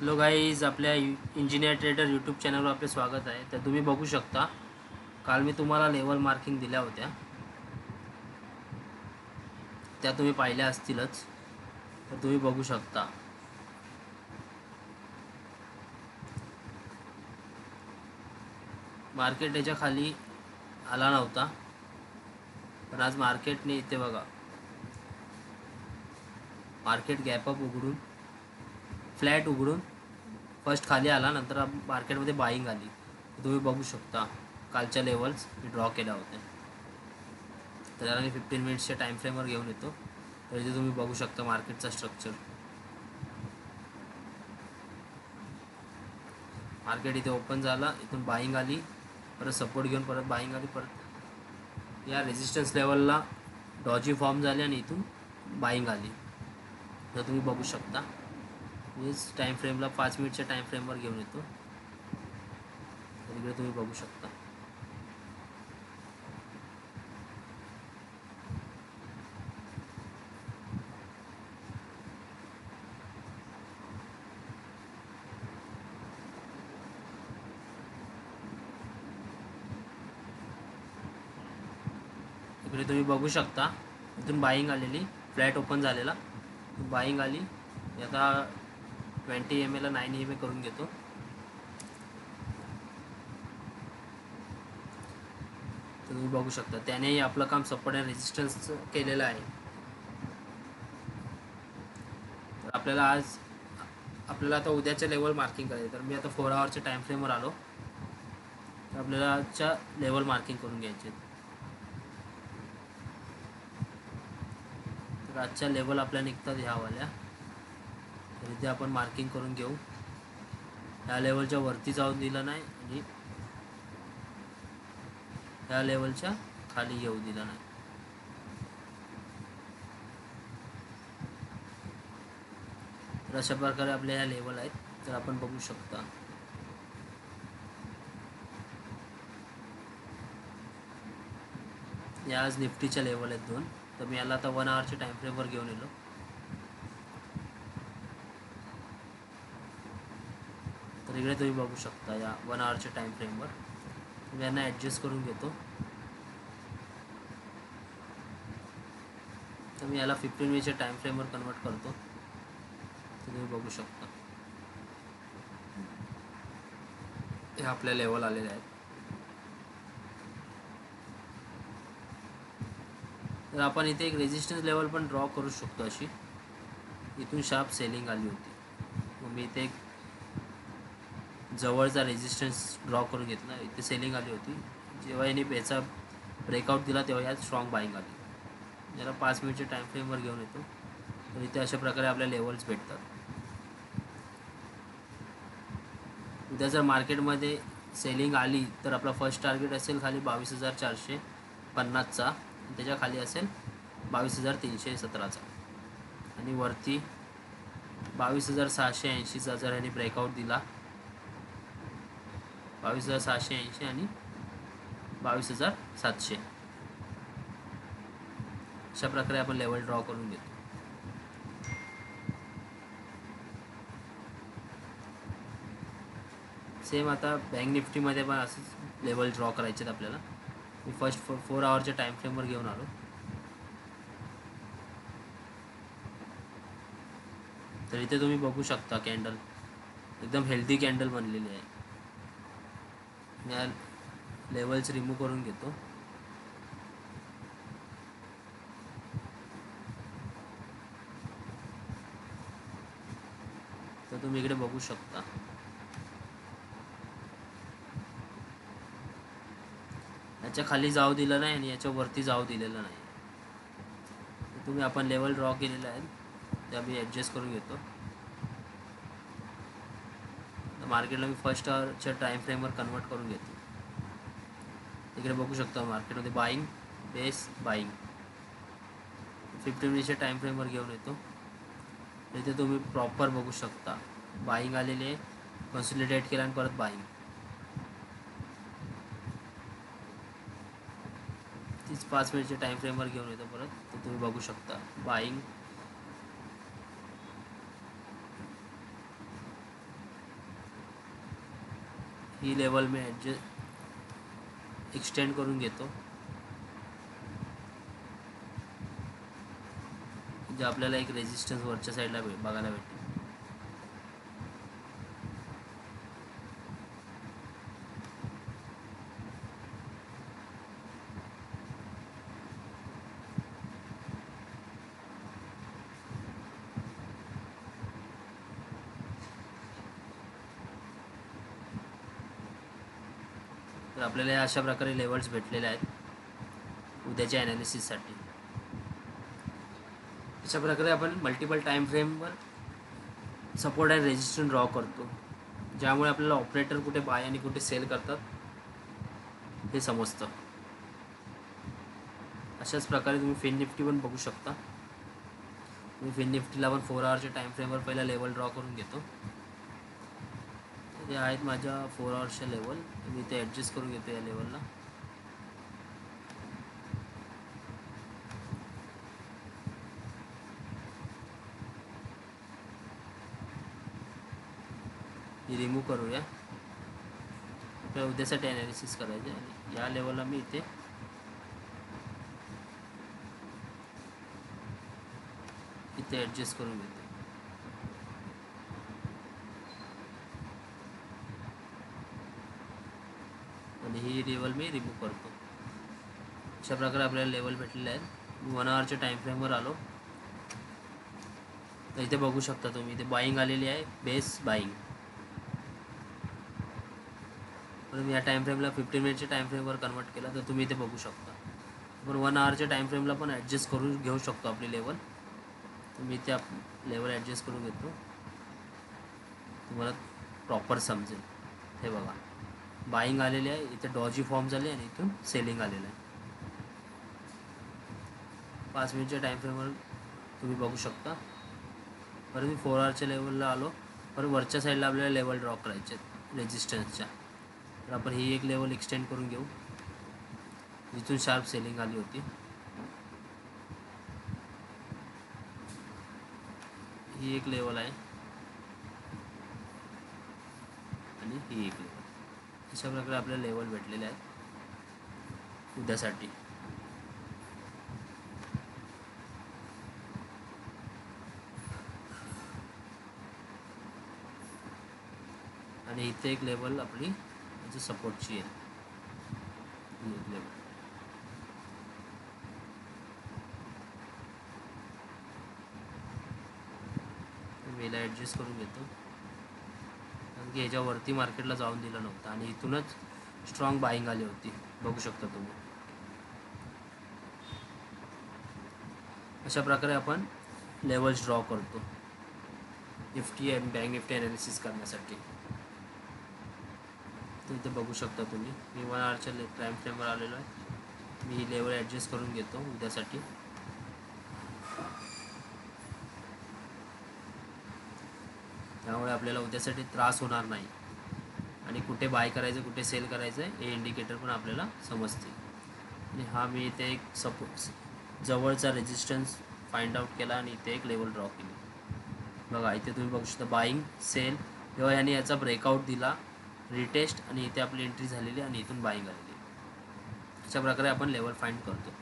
Hello guys आपल्या engineer trader YouTube चॅनलवर आपले स्वागत आहे. तर तुम्ही बघू शकता काल मी तुम्हाला लेवल मार्किंग दिल्या होत्या. त्या तुम्ही पाहिल्या असतीलच. तर तुम्ही बघू शकता. मार्केट याच्या खाली आला नव्हता. पण आज मार्केटने इथे बघा. मार्केट गॅपअप उघडून फ्लॅट उघडून फर्स्ट खाली आला नंतर मार्केटमध्ये बाईंग आली. तुम्ही बघू शकता कालच्या लेवल्स मी ड्रॉ केल्या होत्या. तर याला मी फिफ्टीन मिनिट्सच्या टाईम फ्रेमवर घेऊन येतो. तर इथे तुम्ही बघू शकता मार्केटचा स्ट्रक्चर मार्केट इथे ओपन झाला इथून बाईंग आली परत सपोर्ट घेऊन परत बाईंग आली परत या रेजिस्टन्स लेवलला डॉजी फॉर्म झाली आणि इथून बाईंग आली. तर तुम्ही बघू शकता. मीच टाईम फ्रेमला पाच मिनिटच्या टाईम फ्रेमवर घेऊन येतो. इकडे तुम्ही बघू शकता. इकडे तुम्ही बघू शकता इथून बाईंग आलेली फ्लॅट ओपन झालेला. बाईंग आली आता ट्वेंटी एम एला नाईन एम ए करून घेतो. तुम्ही बघू शकता त्यानेही आपलं काम सपोर्ट आणि रेजिस्टन्स केलेलं आहे. तर आपल्याला आज आपल्याला आता उद्याच्या लेवल मार्किंग करायचं तर मी आता फोर आवरच्या टाईम फ्रेमवर आलो. तर आपल्याला आजच्या लेवल मार्किंग करून घ्यायचे. तर आजच्या लेवल आपल्या निघतात ह्यावाल्या. तर इथे आपण मार्किंग करून घेऊ. ह्या लेवलच्या वरती जाऊन दिलं नाही आणि ह्या लेवलच्या खाली येऊ दिलं नाही. तर अशा प्रकारे आपल्या ह्या लेवल आहेत. तर आपण बघू शकता. या आज निफ्टीच्या लेवल आहेत दोन. तर मी याला आता वन आवरच्या टाईमफ्रेमवर घेऊन येलो. तिकडे तुम्ही बघू शकता या वन आवरच्या टाईम फ्रेमवर मी यांना ॲडजस्ट करून घेतो. तर मी याला फिफ्टीन मिनिटच्या टाईम फ्रेमवर कन्वर्ट करतो. तुम्ही बघू शकता. हे आपल्या लेवल आलेले आहेत. तर आपण इथे एक रेजिस्टन्स लेवल पण ड्रॉ करू शकतो अशी. इथून शार्प सेलिंग आली होती. मग मी इथे एक जवळचा रेजिस्टन्स ड्रॉ करून घेतला. इथे सेलिंग आली होती. जेव्हा याने याचा ब्रेकआउट दिला तेव्हा यात स्ट्रॉंग बाईंग आली. याला पाच मिनिटच्या टाईम फ्रेमवर घेऊन येतो. तर इथे अशा प्रकारे आपल्या लेवल्स भेटतात. उद्या जर मार्केटमध्ये सेलिंग आली तर आपला फर्स्ट टार्गेट असेल खाली बावीस हजार चारशे पन्नासचा त्याच्याखाली त्याच्याखाली असेल बावीस हजार तीनशे सतराचा. आणि वरती बावीस हजार सहाशे ऐंशीचा जर ह्याने ब्रेकआउट दिला बावीस हजार सहाशे ऐंशी आणि बावीस हजार सातशे. अशा प्रकारे आपण लेवल ड्रॉ करून घेतो. सेम आता बँक निफ्टीमध्ये पण असंच लेवल ड्रॉ करायचे आहेत आपल्याला. मी फर्स्ट फोर फोर आवरच्या टाईम फ्रेमवर घेऊन आलो. तर इथे तुम्ही बघू शकता कॅन्डल एकदम हेल्दी कॅन्डल बनलेली आहे. या लेवल्स रिमूव्ह करून घेतो. तर तुम्ही इकडे बघू शकता. याच्या खाली जाऊ दिलं नाही आणि याच्या वरती जाऊ दिलेलं नाही. तुम्ही आपण लेवल ड्रॉ केलेलं आहे. त्या मी ॲडजस्ट करून घेतो. मार्केटला मी फर्स्ट आवरच्या टाईम फ्रेमवर कन्वर्ट करून घेतो इकडे बघू शकता मार्केटमध्ये बाईंग बेस बाईंग फिफ्टी मिनिटच्या टाईम फ्रेमवर घेऊन येतो. इथे तुम्ही प्रॉपर बघू शकता. बाईंग आलेले आहे केलं आणि परत बाईंग तीच पाच मिनिटच्या टाईम फ्रेमवर घेऊन येतो परत. तर तुम्ही बघू शकता. बाईंग ही लेवल मी ॲडजस्ट एक्सटेंड करून घेतो. जे आपल्याला एक रेजिस्टन्स वरच्या साईडला बघायला भेटतो. तर आपल्याला या अशा प्रकारे लेवल्स भेटलेले आहेत उद्याच्या ॲनालिसिससाठी अशा प्रकारे आपण मल्टिपल टाईम फ्रेमवर सपोर्ट अँड रेजिस्टन्स ड्रॉ करतो. ज्यामुळे आपल्याला ऑपरेटर कुठे बाय आणि कुठे सेल करतात हे समजतं. अशाच प्रकारे तुम्ही फिन निफ्टी पण बघू शकता. तुम्ही फिन निफ्टीला पण फोर आवरच्या टाईम फ्रेमवर पहिला लेवल ड्रॉ करून घेतो. हे आहेत माझ्या फोर आवरच्या लेवल मी ते ॲडजस्ट करून घेतो या लेवलला रिमूव्ह करूया. आपल्याला उद्यासाठी ॲनालिसिस करायचे आणि या लेवलला मी इथे इथे ॲडजस्ट करून घेतो. आणि ही लेवल मी रिमूव्ह करतो. अशा प्रकारे आपल्याला लेवल भेटलेले आहेत. वन आवरच्या टाईम फ्रेमवर आलो. तर इथे बघू शकता तुम्ही इथे बाईंग आलेली आहे. बेस बाईंग पण मी या टाईम फ्रेमला फिफ्टीन मिनिटच्या टाईम फ्रेमवर कन्वर्ट केला तर तुम्ही इथे बघू शकता. पण वन आवरच्या टाईम फ्रेमला पण ॲडजस्ट करून घेऊ शकतो आपली लेवल तर मी त्या लेवल ॲडजस्ट करून घेतो. तुम्हाला प्रॉपर समजेल. हे बघा. बाईंग आलेली आहे इथे डॉजी फॉर्म झाले आणि इथून सेलिंग आलेलं आहे. पाच मिनिटच्या टाईम फ्रेमवर तुम्ही बघू शकता. परत मी फोर आवरच्या लेवलला आलो. परत वरच्या साईडला आपल्याला लेवल ड्रॉ करायचे आहेत रेजिस्टन्सच्या तर आपण ही एक लेवल एक्सटेंड करून घेऊ. जिथून शार्प सेलिंग आली होती. ही एक लेवल आहे. आणि ही एक लेवल अशा प्रकारे आपल्याला लेवल भेटलेले आहेत. उद्यासाठी. आणि इथे एक लेवल आपली म्हणजे सपोर्टची आहे. ही लेवल ॲडजस्ट करून घेतो. की ह्याच्यावरती मार्केटला जाऊन दिलं नव्हतं आणि इथूनच स्ट्रॉंग बाईंग आली होती. बघू शकता तुम्ही. अशा प्रकारे आपण लेवल्स ड्रॉ करतो. Nifty M bank Nifty analysis करण्यासाठी. तर इथे बघू शकता तुम्ही. मी वन आरच्या टाईम फ्रेमवर आलेलो आहे. मी ही लेवल ॲडजस्ट करून घेतो. उद्यासाठी आपल्याला उद्यासाठी त्रास होणार नाही. आणि कुठे बाय करायचं कुठे सेल करायचं आहे हे इंडिकेटर पण आपल्याला समजते. आणि हा मी इथे एक सपोर्ट जवळचा रेजिस्टन्स फाइंड आउट केला आणि इथे एक लेवल ड्रॉ केली. बघा इथे तुम्ही बघू शकता बाईंग सेल तेव्हा याने याचा ब्रेकआउट दिला रिटेस्ट आणि इथे आपली एंट्री झालेली आणि इथून बाईंग आलेली. अशा प्रकारे आपण लेवल फाइंड करतो.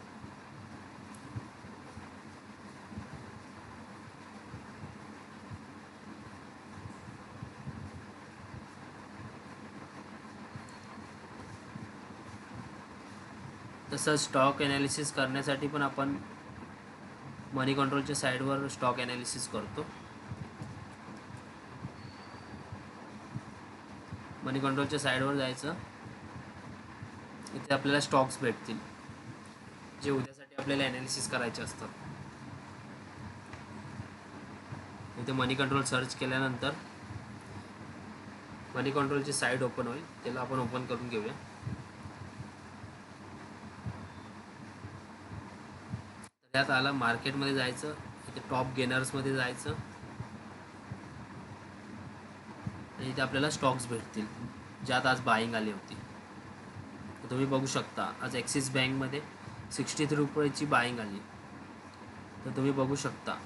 तसंच स्टॉक ॲनालिसिस करण्यासाठी पण आपण मनी कंट्रोलच्या साईडवर स्टॉक ॲनालिसिस करतो. मनी कंट्रोलच्या साईडवर जायचं. इथे आपल्याला स्टॉक्स भेटतील जे उद्यासाठी आपल्याला ॲनालिसिस करायचे असतात. इथे मनी कंट्रोल सर्च केल्यानंतर मनी कंट्रोलची साईड ओपन होईल त्याला आपण ओपन करून घेऊया. त्यात आला मार्केटमध्ये जायचं इथे टॉप गेनर्समध्ये जायचं. आणि इथे आपल्याला स्टॉक्स भेटतील ज्यात आज बाईंग आली होती. तुम्ही बघू शकता आज ॲक्सिस बँकमध्ये सिक्स्टी थ्री रुपयाची बाईंग आली. तर तुम्ही बघू शकता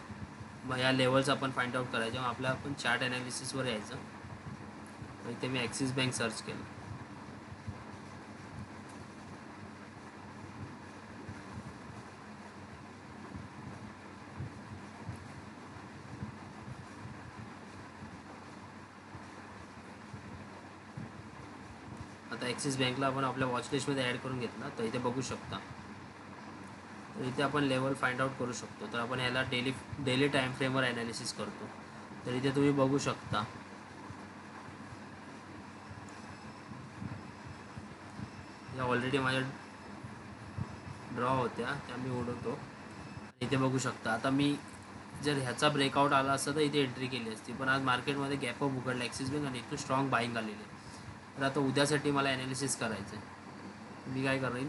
मग या लेवल्स आपण फाइंड आउट करायचं मग आपल्या आपण चार्ट ॲनालिसिसवर यायचं. इथे मी ॲक्सिस बँक सर्च केलं. ॲक्सिस बँकला आपण आपल्या वॉचलिस्टमध्ये ॲड करून घेतला तर इथे बघू शकता. तर इथे आपण लेवल फाइंड आउट करू शकतो. तर आपण ह्याला डेली डेली टाईम फ्रेमवर ॲनालिसिस करतो. तर इथे तुम्ही बघू शकता. या ऑलरेडी माझ्या ड्रॉ होत्या त्या मी उडवतो. इथे बघू शकता. आता मी जर ह्याचा ब्रेकआउट आला असता तर इथे एंट्री केली असती. पण आज मार्केटमध्ये गॅपअप उघडला. ॲक्सिस बँक आणि इथून स्ट्रॉंग बाईंग आलेली आहे. तर आता उद्यासाठी मला ॲनालिसिस करायचं आहे मी काय करेन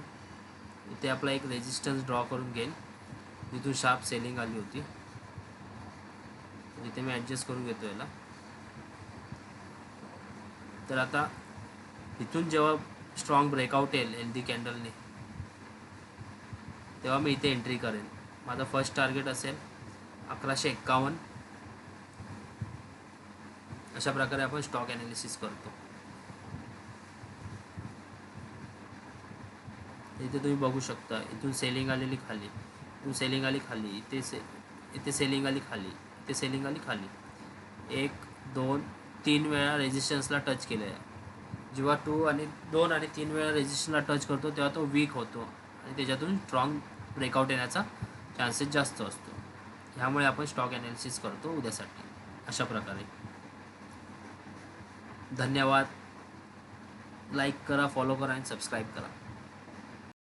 इथे आपला एक रेजिस्टन्स ड्रॉ करून घेईन. जिथून शार्प सेलिंग आली होती. इथे मी ॲडजस्ट करून घेतो याला. तर आता इथून जेव्हा स्ट्रॉंग ब्रेकआउट येईल हेल्दी कॅन्डलने तेव्हा मी इथे एंट्री करेन. माझा फर्स्ट टार्गेट असेल अकराशे एक्कावन्न. अशा प्रकारे आपण स्टॉक ॲनालिसिस करतो. इथे तुम्ही बघू शकता इथून सेलिंग आलेली खाली इथून सेलिंग आली खाली इथे से इथे सेलिंग आली खाली इथे सेलिंग आली खाली. एक दोन तीन वेळा रेजिस्टन्सला टच केलं आहे जेव्हा टू आणि दोन आणि तीन वेळा रेजिस्टन्सला टच करतो तेव्हा तो वीक होतो. आणि त्याच्यातून स्ट्रॉंग ब्रेकआउट येण्याचा चान्सेस जास्त असतो. ह्यामुळे आपण स्टॉक ॲनालिसिस करतो उद्यासाठी. अशा प्रकारे. धन्यवाद. लाईक करा फॉलो करा आणि सबस्क्राईब करा.